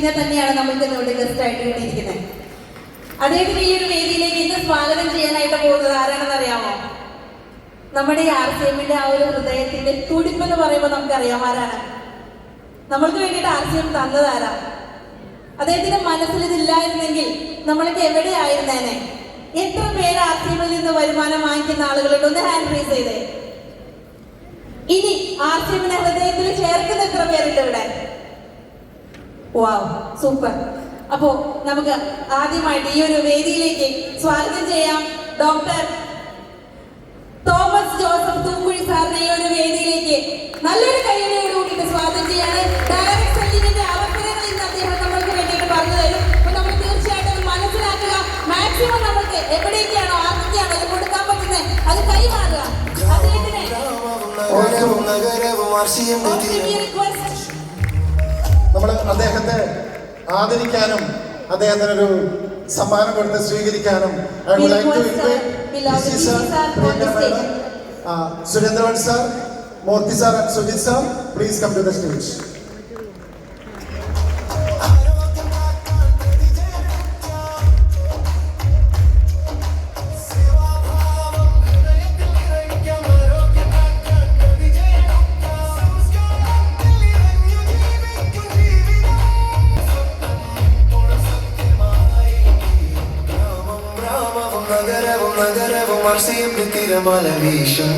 വ്യക്തിനെ തന്നെയാണ് നമ്മൾ ഇവിടെ ഗസ്റ്റ് ആയിട്ട് കിട്ടിയിരിക്കുന്നത് അദ്ദേഹത്തിന് ഈ ഒരു വേദിയിലേക്ക് ഇന്ന് സ്വാഗതം ചെയ്യാനായിട്ട് പോകുന്നത് ആരാണെന്ന് അറിയാമോ? നമ്മുടെ ഈ ആർ സി എമ്മിന്റെ ആ ഒരു ഹൃദയത്തിന്റെ തുടിപ്പ് എന്ന് പറയുമ്പോൾ നമുക്കറിയാം ആരാണ്. നമ്മൾക്ക് വേണ്ടിയിട്ട് ആർ സി എം തന്നത് ആരാ? അദ്ദേഹത്തിന്റെ മനസ്സിൽ ഇതില്ലായിരുന്നെങ്കിൽ നമ്മൾക്ക് എവിടെയായിരുന്നേനെ? എത്ര പേര് ആർ സി എമ്മിൽ നിന്ന് വരുമാനം വാങ്ങിക്കുന്ന ആളുകളുണ്ട്? ഒന്ന് ഹാൻഡ് റേസ് ചെയ്തേ. ഇനി ആർ സി എമ്മിനെ ഹൃദയത്തിൽ ചേർക്കുന്ന എത്ര പേരുണ്ട് ഇവിടെ? വാവ് സൂപ്പർ അപ്പോ നമുക്ക് ആദ്യമായിട്ട് ഈ ഒരു വേദിയിലേക്ക് സ്വാഗതം ചെയ്യാം ഡോക്ടർ തോമസ് ജോസഫ് തൂക്കുഴി സാറിനെ ഈ ഒരു വേദിയിലേക്ക് നല്ലൊരു കയ്യടിയോട് കൂടിയിട്ട് സ്വാഗതം ചെയ്യാണ്. ഡയറക്ട് സെല്ലിങ്ങിന്റെ അവസരങ്ങൾ ഇന്ന് അദ്ദേഹം നമ്മൾക്ക് വേണ്ടിയിട്ട് പറഞ്ഞു തരും. അപ്പൊ നമ്മൾ തീർച്ചയായിട്ടും മനസ്സിലാക്കുക. മാക്സിമം നമുക്ക് എവിടേക്കാണോ ആർക്കൊക്കെയാണോ അത് കൊടുക്കാൻ പറ്റുന്നത് അത് കൈമാറുക. അദ്ദേഹത്തിന് ഓരവും നഗരവും നമ്മൾ അദ്ദേഹത്തെ ആദരിക്കാനും അദ്ദേഹത്തിന് ഒരു സമ്മാനം കൊടുത്ത് സ്വീകരിക്കാനും Surendran sir, Priyanka madam, uh, Surendravan sir Murthy sir and Sujith sir please come to the stage നഗരവും വാർഷികം തിരമല വീശും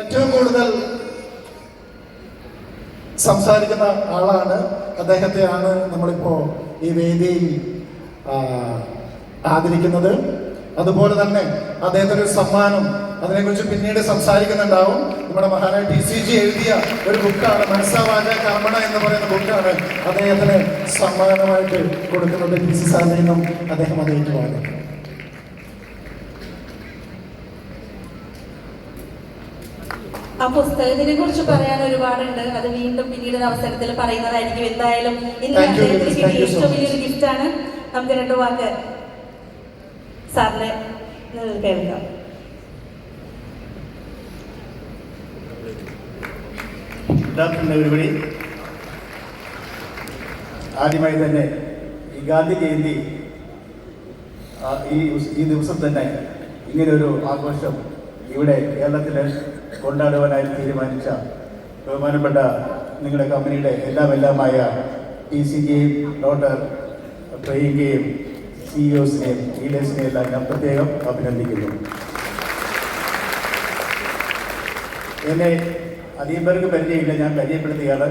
ഏറ്റവും കൂടുതൽ സംസാരിക്കുന്ന ആളാണ്. അദ്ദേഹത്തെയാണ് നമ്മളിപ്പോ ഈ വേദിയിൽ ആദരിക്കുന്നത് അതുപോലെ തന്നെ അദ്ദേഹത്തിന് ഒരു സമ്മാനം. അതിനെക്കുറിച്ച് പിന്നീട് സംസാരിക്കുന്നുണ്ടാവും. നമ്മുടെ മഹാനായ ടി സി ജി എഴുതിയ ഒരു ബുക്കാണ്. മനസ്സാവാച കർമ്മണ എന്ന് പറയുന്ന ബുക്കാണ് അദ്ദേഹത്തിന് സമ്മാനമായിട്ട് കൊടുക്കുന്നത്. ടി സി സാറിൽ നിന്നും അദ്ദേഹം അത് ഏറ്റുവാങ്ങും. ആ പുസ്തകത്തിനെ കുറിച്ച് പറയാൻ ഒരുപാടുണ്ട്. അത് വീണ്ടും പിന്നീട് അവസരത്തിൽ പറയുന്നതായിരിക്കും. എന്തായാലും ഇന്ന് അദ്ദേഹത്തിന് കിട്ടിയ ഏറ്റവും വലിയൊരു ഗിഫ്റ്റ് ആണ്. നമുക്ക് രണ്ടു വാക്ക് സാറിനെ കേൾക്കാം. ഒരുപടി. ആദ്യമായി തന്നെ ഈ ഗാന്ധി ജയന്തി ഈ ഈ ദിവസം തന്നെ ഇങ്ങനൊരു ആഘോഷം ഇവിടെ കേരളത്തിൽ കൊണ്ടാടുവാനായി തീരുമാനിച്ച ബഹുമാനപ്പെട്ട നിങ്ങളുടെ കമ്പനിയുടെ എല്ലാം എല്ലാമായ ടി സിക്കെയും ഡോക്ടർ ട്രെയിനിന്റെയും സിഇഒസിനെയും ലീഡേഴ്സിനെയും എല്ലാം ഞാൻ പ്രത്യേകം അഭിനന്ദിക്കുന്നു. എന്നെ അലീംബർഗ് പരിചയമില്ല ഞാൻ പരിചയപ്പെടുത്തുകയാണ്.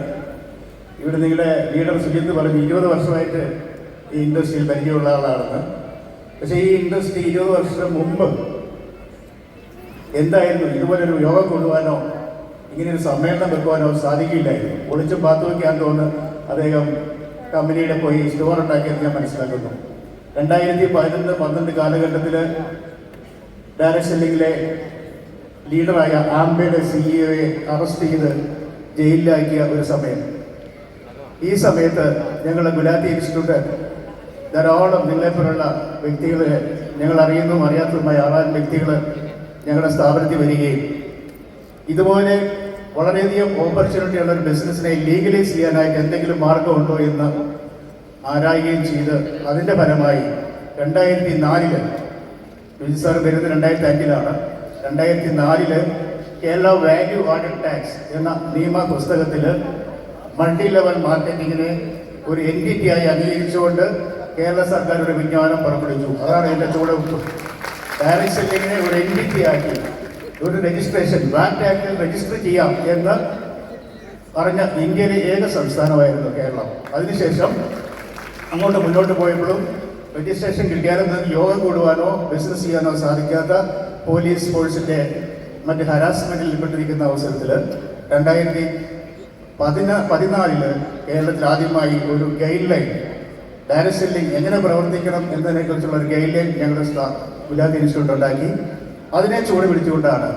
ഇവിടെ നിങ്ങളുടെ ലീഡർ സുജിത്ത് പറഞ്ഞു ഇരുപത് വർഷമായിട്ട് ഈ ഇൻഡസ്ട്രിയിൽ പരിചയമുള്ള ആളാണെന്ന്. പക്ഷേ ഈ ഇൻഡസ്ട്രി ഇരുപത് വർഷം മുമ്പ് എന്തായിരുന്നു? ഇതുപോലൊരു യോഗം കൊണ്ടുപോകാനോ ഇങ്ങനെയൊരു സമ്മേളനം വെക്കുവാനോ സാധിക്കില്ലായിരുന്നു. ഒളിച്ചും പാത്തു വയ്ക്കാൻ തോന്നുന്നു അദ്ദേഹം കമ്പനിയുടെ പോയി സ്റ്റോർ ഉണ്ടാക്കിയെന്ന് ഞാൻ മനസ്സിലാക്കുന്നു. രണ്ടായിരത്തി പതിനൊന്ന് പന്ത്രണ്ട് കാലഘട്ടത്തിൽ ഡയറക്ഷൻ സെല്ലിങ്ങിലെ ലീഡറായ ആംബയുടെ സിഇഒയെ അറസ്റ്റ് ചെയ്ത് ജയിലിലാക്കിയ ഒരു സമയം. ഈ സമയത്ത് ഞങ്ങളുടെ ഗുലാത്തി ഇൻസ്റ്റിറ്റ്യൂട്ട് ധാരാളം നിങ്ങളെപ്പോലുള്ള വ്യക്തികൾ ഞങ്ങൾ അറിയുന്നതും അറിയാത്തതുമായ ആറാൻ വ്യക്തികൾ ഞങ്ങളുടെ സ്ഥാപനത്തിൽ വരികയും ഇതുപോലെ വളരെയധികം ഓപ്പർച്യൂണിറ്റി ഉള്ള ഒരു ബിസിനസ്സിനെ ലീഗലൈസ് ചെയ്യാനായിട്ട് എന്തെങ്കിലും മാർഗമുണ്ടോ എന്ന് ആരായുകയും ചെയ്ത് അതിന്റെ ഫലമായി രണ്ടായിരത്തി നാലിൽ ബിജു സാർ വരുന്നത് രണ്ടായിരത്തി അഞ്ചിലാണ് രണ്ടായിരത്തി നാലിൽ കേരള വാല്യൂ ആഡഡ് ടാക്സ് എന്ന നിയമ പുസ്തകത്തിൽ മൾട്ടി ലെവൽ മാർക്കറ്റിങ്ങിനെ ഒരു എന്റിറ്റി ആയി അംഗീകരിച്ചുകൊണ്ട് കേരള സർക്കാർ ഒരു വിജ്ഞാനം പുറപ്പെടുവിച്ചു. അതാണ് എന്റെ ചൂടെ ഡയറക്ട് സെല്ലിങ്ങിനെ ഒരു എന്റിറ്റി ആക്കി ഒരു രജിസ്ട്രേഷൻ വാറ്റ് ആക്ടിൽ രജിസ്റ്റർ ചെയ്യാം എന്ന് പറഞ്ഞ ഇന്ത്യയിലെ ഏക സംസ്ഥാനമായിരുന്നു കേരളം. അതിനുശേഷം അങ്ങോട്ട് മുന്നോട്ട് പോയപ്പോഴും രജിസ്ട്രേഷൻ കിട്ടിയാലും യോഗം കൂടുവാനോ ബിസിനസ് ചെയ്യാനോ സാധിക്കാത്ത പോലീസ് ഫോഴ്സിന്റെ മറ്റ് ഹരാസ്മെന്റിൽ ഉൾപ്പെട്ടിരിക്കുന്ന അവസരത്തിൽ രണ്ടായിരത്തി പതിനാ പതിനാലിൽ കേരളത്തിൽ ആദ്യമായി ഒരു ഗൈഡ് ലൈൻ ഡയറക്ട് എങ്ങനെ പ്രവർത്തിക്കണം എന്നതിനെക്കുറിച്ചുള്ള ഒരു ഗൈഡ് ലൈൻ ഞങ്ങളുടെ ഗുലാത്തി ഇൻസ്റ്റിറ്റ്യൂട്ട് ഉണ്ടാക്കി. അതിനെ ചൂട് പിടിച്ചുകൊണ്ടാണ്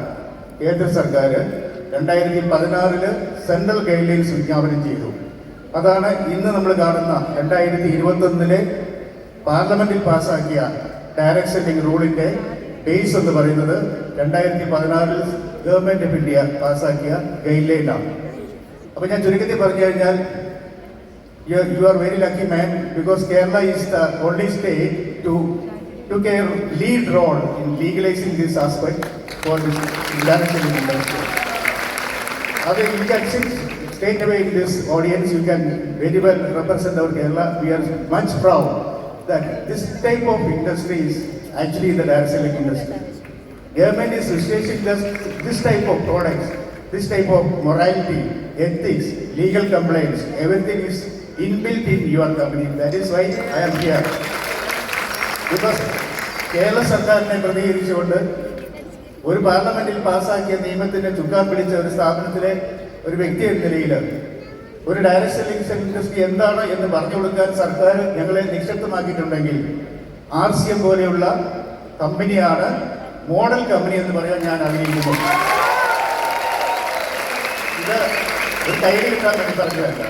കേന്ദ്ര സർക്കാർ രണ്ടായിരത്തി പതിനാറിൽ സെൻട്രൽ ഗൈഡ് ലൈൻസ് വിജ്ഞാപനം ചെയ്തു. അതാണ് ഇന്ന് നമ്മൾ കാണുന്ന രണ്ടായിരത്തി ഇരുപത്തൊന്നിലെ പാർലമെന്റിൽ പാസ്സാക്കിയ ഡയറക്ട് സെല്ലിംഗ് റൂളിന്റെ ബേസ് എന്ന് പറയുന്നത് രണ്ടായിരത്തി പതിനാറിൽ ഗവൺമെന്റ് ഓഫ് ഇന്ത്യ പാസ്സാക്കിയ ഗൈഡ് ലൈനാണ് അപ്പൊ ഞാൻ ചുരുക്കത്തിൽ പറഞ്ഞു കഴിഞ്ഞാൽ you are, you are very lucky man because Kerala is the only state to took a lead role in legalizing this aspect for this you can sit straight away in this audience, you can very well represent our Kerala. We are much proud that this type of industry is actually the selling industry. Government is researching this, this type of products, this type of morality, ethics, legal compliance, everything is inbuilt in your company. That is why I am here. Because Kerala സർക്കാരിനെ പ്രതികരിച്ചുകൊണ്ട് ഒരു പാർലമെന്റിൽ പാസ്സാക്കിയ നിയമത്തിന്റെ ചുക്കാൻ പിടിച്ച ഒരു സ്ഥാപനത്തിലെ ഒരു വ്യക്തി എന്ന നിലയിൽ ഒരു ഡയറക്ഷൻ ലിങ്ക് ഇൻഡസ്ട്രി എന്താണ് എന്ന് പറഞ്ഞു കൊടുക്കാൻ സർക്കാർ ഞങ്ങളെ നിക്ഷിപ്തമാക്കിയിട്ടുണ്ടെങ്കിൽ ആർ സി എം പോലെയുള്ള കമ്പനിയാണ് മോഡൽ കമ്പനി എന്ന് പറയാൻ ഞാൻ ആഗ്രഹിക്കുന്നു. ഇത് ഒരു കയ്യിൽ കിട്ടാൻ പറഞ്ഞതല്ല.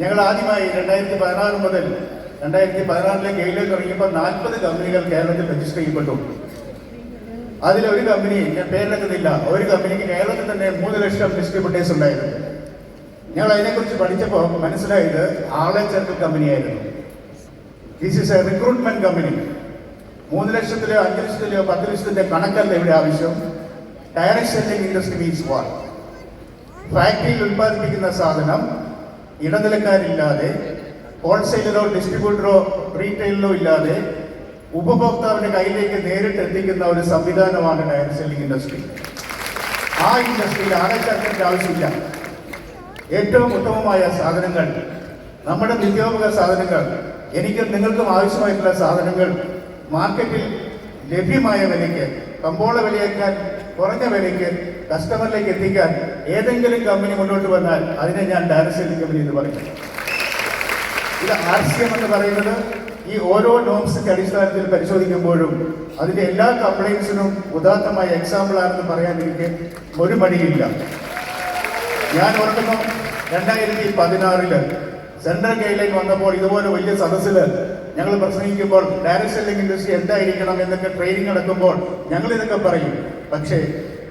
ഞങ്ങൾ ആദ്യമായി രണ്ടായിരത്തി പതിനാറ് മുതൽ രണ്ടായിരത്തി പതിനാറിലെ കയ്യിലേക്ക് ഇറങ്ങിയപ്പോൾ നാൽപ്പത് കമ്പനികൾ കേരളത്തിൽ രജിസ്റ്റർ ചെയ്യപ്പെട്ടു. അതിലൊരു കമ്പനി ഞാൻ പേരിലെത്തുന്നില്ല ഒരു കമ്പനിക്ക് കേരളത്തിൽ തന്നെ മൂന്ന് ലക്ഷം ഡിസ്ട്രിബ്യൂട്ടേഴ്സ് ഉണ്ടായിരുന്നു. ഞങ്ങൾ അതിനെക്കുറിച്ച് പഠിച്ചപ്പോൾ മനസ്സിലായത് ആളെ ചേർക്കൽ കമ്പനിയായിരുന്നു this is a recruitment company മൂന്ന് ലക്ഷത്തിലെയോ അഞ്ച് ലക്ഷത്തിലെയോ പത്ത് ലക്ഷത്തിന്റെ കണക്കല്ല ഇവിടെ ആവശ്യം. ഡയറക്ട് സെല്ലിംഗ് ഇൻഡസ്ട്രി മീൻസ് വാർ ഫാക്ടറിയിൽ ഉൽപ്പാദിപ്പിക്കുന്ന സാധനം ഇടനിലക്കാരില്ലാതെ ഹോൾസെയിലറോ ഡിസ്ട്രിബ്യൂട്ടറോ റീറ്റെയിലറോ ഇല്ലാതെ ഉപഭോക്താവിന്റെ കയ്യിലേക്ക് നേരിട്ട് എത്തിക്കുന്ന ഒരു സംവിധാനമാണ് ഡയർ സെല്ലിംഗ് ഇൻഡസ്ട്രി. ആ ഇൻഡസ്ട്രിയിൽ ആനച്ചേർക്കേണ്ട ആവശ്യമില്ല. ഏറ്റവും ഉത്തമമായ സാധനങ്ങൾ നമ്മുടെ നിത്യോപക സാധനങ്ങൾ എനിക്കും നിങ്ങൾക്കും ആവശ്യമായിട്ടുള്ള സാധനങ്ങൾ മാർക്കറ്റിൽ ലഭ്യമായ വിലയ്ക്ക് കമ്പോള വിലയേക്കാൾ കുറഞ്ഞ വിലയ്ക്ക് കസ്റ്റമറിലേക്ക് എത്തിക്കാൻ ഏതെങ്കിലും കമ്പനി മുന്നോട്ട് വന്നാൽ അതിനെ ഞാൻ ഡയറക്ട് സെല്ലിംഗ് കമ്പനി എന്ന് പറയും. ഇത് ആർ സി എം എന്ന് പറയുന്നത് ഈ ഓരോ നോംസിന്റെ അടിസ്ഥാനത്തിൽ പരിശോധിക്കുമ്പോഴും അതിന്റെ എല്ലാ കംപ്ലൈൻസിനും ഉദാത്തമായ എക്സാമ്പിൾ ആണെന്ന് പറയാൻ എനിക്ക് ഒരു മടിയില്ല. ഞാൻ ഓർക്കുന്നു രണ്ടായിരത്തി പതിനാറിൽ സെൻട്രൽ ഗൈഡ് ലൈൻ വന്നപ്പോൾ ഇതുപോലെ വലിയ സദസ്സിൽ ഞങ്ങൾ പ്രസംഗിക്കുമ്പോൾ ഡയറക്ട് സെല്ലിംഗ് ഇൻഡസ്ട്രി എന്തായിരിക്കണം എന്നൊക്കെ ട്രെയിനിങ് നടക്കുമ്പോൾ ഞങ്ങൾ ഇതൊക്കെ പറയും. പക്ഷേ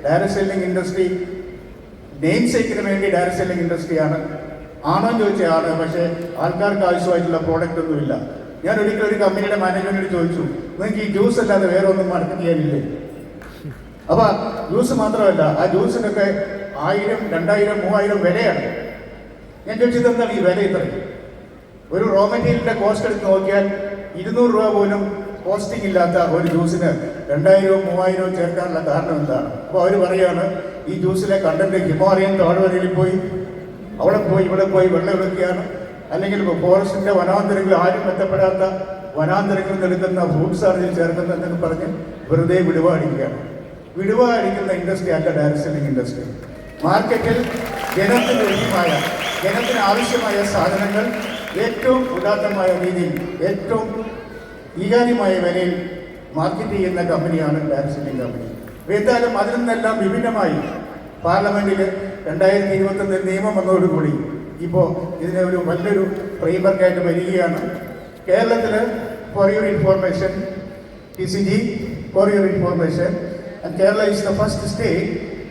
ഡയറക്ട് സെല്ലിംഗ് ഇൻഡസ്ട്രി നെയിം സേക്കിന് വേണ്ടി ഡയറക്ട് സെല്ലിംഗ് ഇൻഡസ്ട്രിയാണ് ആണോ. ചോദിച്ചാൽ ആണ്. പക്ഷേ ആൾക്കാർക്ക് ആവശ്യമായിട്ടുള്ള പ്രോഡക്റ്റ് ഒന്നുമില്ല. ഞാൻ ഒരിക്കലും ഒരു കമ്പനിയുടെ മാനേജ്മെന്റിനോട് ചോദിച്ചു നിങ്ങൾക്ക് ഈ ജ്യൂസ് അല്ലാതെ വേറെ ഒന്നും മാർക്കറ്റ് ചെയ്യാനില്ലേ? അപ്പൊ ജ്യൂസ് മാത്രമല്ല ആ ജ്യൂസിനൊക്കെ ആയിരം രണ്ടായിരം മൂവായിരം വിലയാണ്. ഞാൻ ചോദിച്ചത് എന്താണ് ഈ വില ഇത്രയും? ഒരു റോ മെറ്റീരിയലിന്റെ കോസ്റ്റ് എടുത്ത് നോക്കിയാൽ ഇരുന്നൂറ് രൂപ പോലും കോസ്റ്റിംഗ് ഇല്ലാത്ത ഒരു ജ്യൂസിന് രണ്ടായിരവും മൂവായിരവും ചേർക്കാനുള്ള കാരണം എന്താണ്? അപ്പോൾ അവർ പറയാണ് ഈ ജ്യൂസിലെ കണ്ടന്റ് ഹിമാലയൻ താഴ്വരയിൽ പോയി അവിടെ പോയി ഇവിടെ പോയി വെള്ളം എടുക്കുകയാണ്. അല്ലെങ്കിൽ ഫോറസ്റ്റിന്റെ വനാന്തരങ്ങളിൽ ആരും എത്തപ്പെടാത്ത വനാന്തരങ്ങളിൽ നിൽക്കുന്ന ഫുഡ് ഇതിൽ ചേർക്കുന്നത് എന്നൊക്കെ പറഞ്ഞ് വെറുതെ വിടുവാടിക്കുകയാണ്. വിടുവാടിക്കുന്ന ഇൻഡസ്ട്രി അല്ല ഡയറക്ട് സെല്ലിംഗ് ഇൻഡസ്ട്രി മാർക്കറ്റിൽ ജനത്തിന് ലഭ്യമായ ജനത്തിന് ആവശ്യമായ സാധനങ്ങൾ ഏറ്റവും ഉദാത്തമായ രീതിയിൽ ഏറ്റവും ഈകാര്യമായ വിലയിൽ മാർക്കറ്റ് ചെയ്യുന്ന കമ്പനിയാണ് ഡയറക്ട് സെല്ലിംഗ് കമ്പനി എന്തായാലും അതിൽ നിന്നെല്ലാം വിഭിന്നമായി. പാർലമെന്റിൽ രണ്ടായിരത്തി ഇരുപത്തൊന്നിൽ നിയമം വന്നതോടുകൂടി ഇപ്പോൾ ഇതിനെ ഒരു വലിയൊരു ഫ്രെയിംവർക്കായിട്ട് വരികയാണ് കേരളത്തിൽ for your information T C G for your information and Kerala is the first state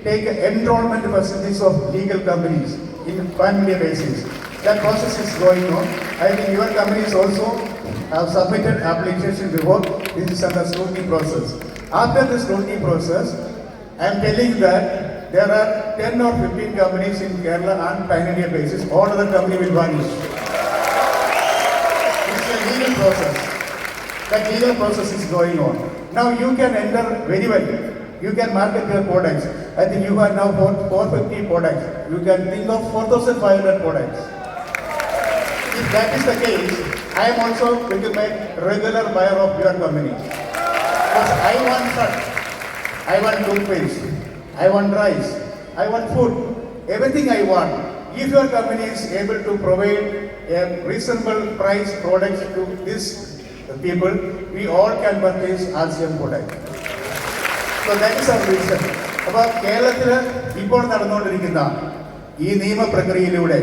take enrolment percentage of legal companies in pan India basis That process is going on. I think your companies also have submitted application report. This is under scrutiny process. After the scrutiny process, I am telling that there are 10 or 15 companies in Kerala on pan-India basis. All other company will vanish. It's a legal process. That legal process is going on. Now you can enter very well. You can market your products. I think you have now four- 450 products. You can think of 4,500 products. If that is the case, I am also going to make regular buyer of your company. Because I want shirt, I want toothpaste, I want rice, I want food, everything I want. If your company is able to provide a reasonable price products to these people, we all can purchase RCM product. So that is our reason. അപ്പോൾ കേരളത്തിൽ ഇപ്പോൾ നടന്നുകൊണ്ടിരിക്കുന്ന ഈ നിയമപ്രക്രിയയിലൂടെ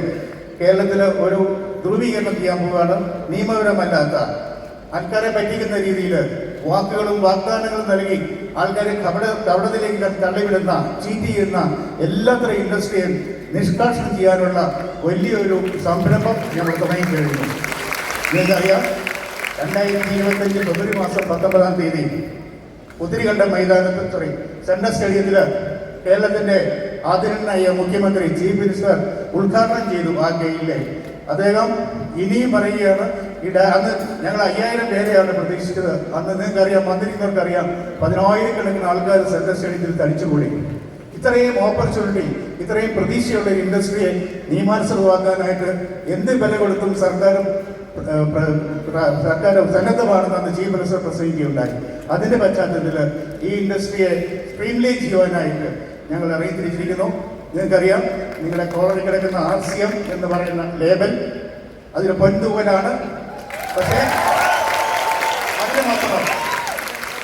കേരളത്തിൽ ഒരു ധ്രുവീകരണം ചെയ്യാൻ പോവുകയാണ് നിയമപരമല്ലാത്ത ആൾക്കാരെ പറ്റിക്കുന്ന രീതിയിൽ വാക്കുകളും വാഗ്ദാനങ്ങളും നൽകി ആൾക്കാരെ കപട കപടത്തിലേക്ക് തള്ളിവിടുന്ന ചീറ്റ് ചെയ്യുന്ന എല്ലാത്തരം ഇൻഡസ്ട്രിയും നിഷ്കാഷണം ചെയ്യാനുള്ള വലിയൊരു സംരംഭം ഞങ്ങൾ തുടങ്ങി കഴിഞ്ഞു നിങ്ങൾക്കറിയാം രണ്ടായിരത്തി ഇരുപത്തഞ്ച് ഫെബ്രുവരി മാസം പത്തൊമ്പതാം തീയതി ഉത്തിരികണ്ഠ മൈതാനത്ത് സോറി സെൻട്രൽ സ്റ്റേഡിയത്തിൽ കേരളത്തിന്റെ ആദരണനായ മുഖ്യമന്ത്രി ചീഫ് മിനിസ്റ്റർ ഉദ്ഘാടനം ചെയ്തു ആ ഗെയിലെ അദ്ദേഹം ഇനിയും പറയുകയാണ് ഈ ഡാ- അന്ന് ഞങ്ങൾ അയ്യായിരം പേരെയാണ് പ്രതീക്ഷിച്ചത്. അന്ന് നിങ്ങൾക്കറിയാം മന്ത്രിമാർക്കറിയാം പതിനായിരക്കണക്കിന് ആൾക്കാർ സെൻട്രൽ സ്റ്റേഡിയത്തിൽ തടിച്ചുകൂടി ഇത്രയും ഓപ്പർച്യൂണിറ്റി ഇത്രയും പ്രതീക്ഷയുള്ള ഒരു ഇൻഡസ്ട്രിയെ നിയമാനുസൃതമാക്കാനായിട്ട് എന്ത് വില കൊടുത്തും സർക്കാരും സർക്കാർ സന്നദ്ധമാണെന്ന് അന്ന് ചീഫ് മിനിസ്റ്റർ പ്രസംഗിക്കുകയുണ്ടായി. അതിന്റെ പശ്ചാത്തലത്തിൽ ഈ ഇൻഡസ്ട്രിയെ സ്ട്രീംലൈൻ ചെയ്യുവാനായിട്ട് ഞങ്ങൾ അറിയിച്ചിരിക്കുന്നു. നിങ്ങൾക്കറിയാം നിങ്ങളുടെ കോളറി കിടക്കുന്ന ആർ സി എം എന്ന് പറയുന്ന ലേബൽ അതിന് പൊൻതൂവലാണ്. പക്ഷേ അതിനുമപ്പുറം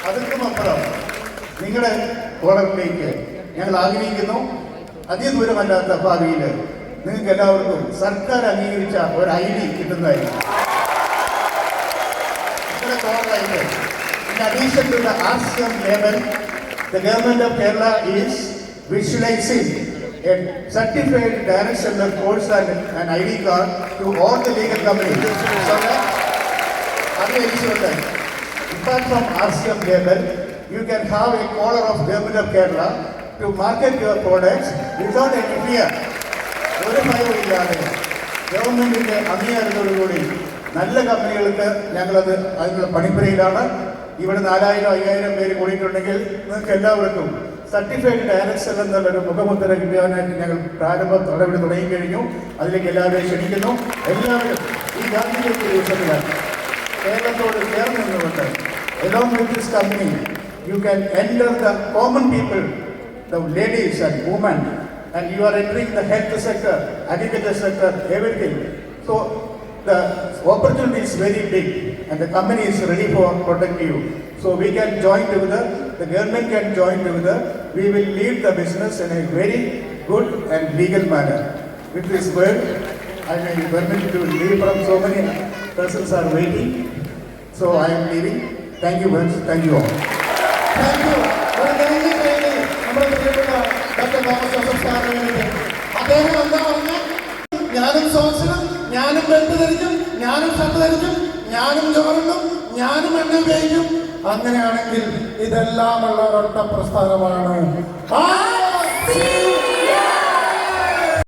അതിനുമപ്പുറം നിങ്ങളുടെ കോളറിലേക്ക് ഞങ്ങൾ ആഗ്രഹിക്കുന്നു. അതിദൂരമല്ലാത്ത ഭാവിയിൽ നിങ്ങൾക്ക് എല്ലാവർക്കും സർക്കാർ അംഗീകരിച്ച ഒരു ഐ ഡി കിട്ടുന്നതായിരിക്കും. നിങ്ങളുടെ of Kerala is visualizing a certified direct seller course and an ID card to all the legal companies. So that other eligible apart from RCM label, you can have a caller of government of Kerala to market your products without any fear. ഒരു ഭയവും ഇല്ലാതെ ഗവൺമെന്റിന്റെ അംഗീകാരത്തോടുകൂടി നല്ല കമ്പനികൾക്ക് ഞങ്ങളത് അതിനുള്ള പണിപ്പുരയിലാണ് ഇവിടെ നാലായിരം അയ്യായിരം പേര് കൂടിയിട്ടുണ്ടെങ്കിൽ നിങ്ങൾക്ക് എല്ലാവർക്കും സർട്ടിഫൈഡ് ഡയറക്ടർ എന്നുള്ളൊരു മുഖമുദ്ര കിട്ടുവാനായിട്ട് ഞങ്ങൾ പ്രാരംഭ നടപടി തുടങ്ങിക്കഴിഞ്ഞു അതിലേക്ക് എല്ലാവരെയും ക്ഷണിക്കുന്നു എല്ലാവരും ഈ ഗാന്ധിജയന്തി ദിവസത്തിൽ കേരളത്തോട് ചേർന്ന് നിന്നുകൊണ്ട് along with this company you can enter the common people the ladies and women and you are entering the health sector agriculture sector everything so the opportunity is very big and the company is ready for protect you so we can join together the government can join together we will lead the business in a very good and legal manner with this word I may permit to leave from so many persons are waiting so I am leaving. Thank you very much. Thank you all. Thank you. ഒരു നെഞ്ചു കൈയ്യടി നമ്മുടെ പ്രിയപ്പെട്ട doctor Thomas Joseph സാറിന് വേണ്ടി. അദ്ദേഹം എന്താ പറഞ്ഞ ഞാനും സോസിനും ഞാനും ബെൽറ്റ് ധരിക്കും ഞാനും ഷർട്ട് ധരിക്കും ഞാനും ചോറുണ്ടും ഞാനും എണ്ണ ഉപയോഗിക്കും അങ്ങനെയാണെങ്കിൽ ഇതെല്ലാം ഉള്ള ഒരൊറ്റ പ്രസ്ഥാനമാണ് ആ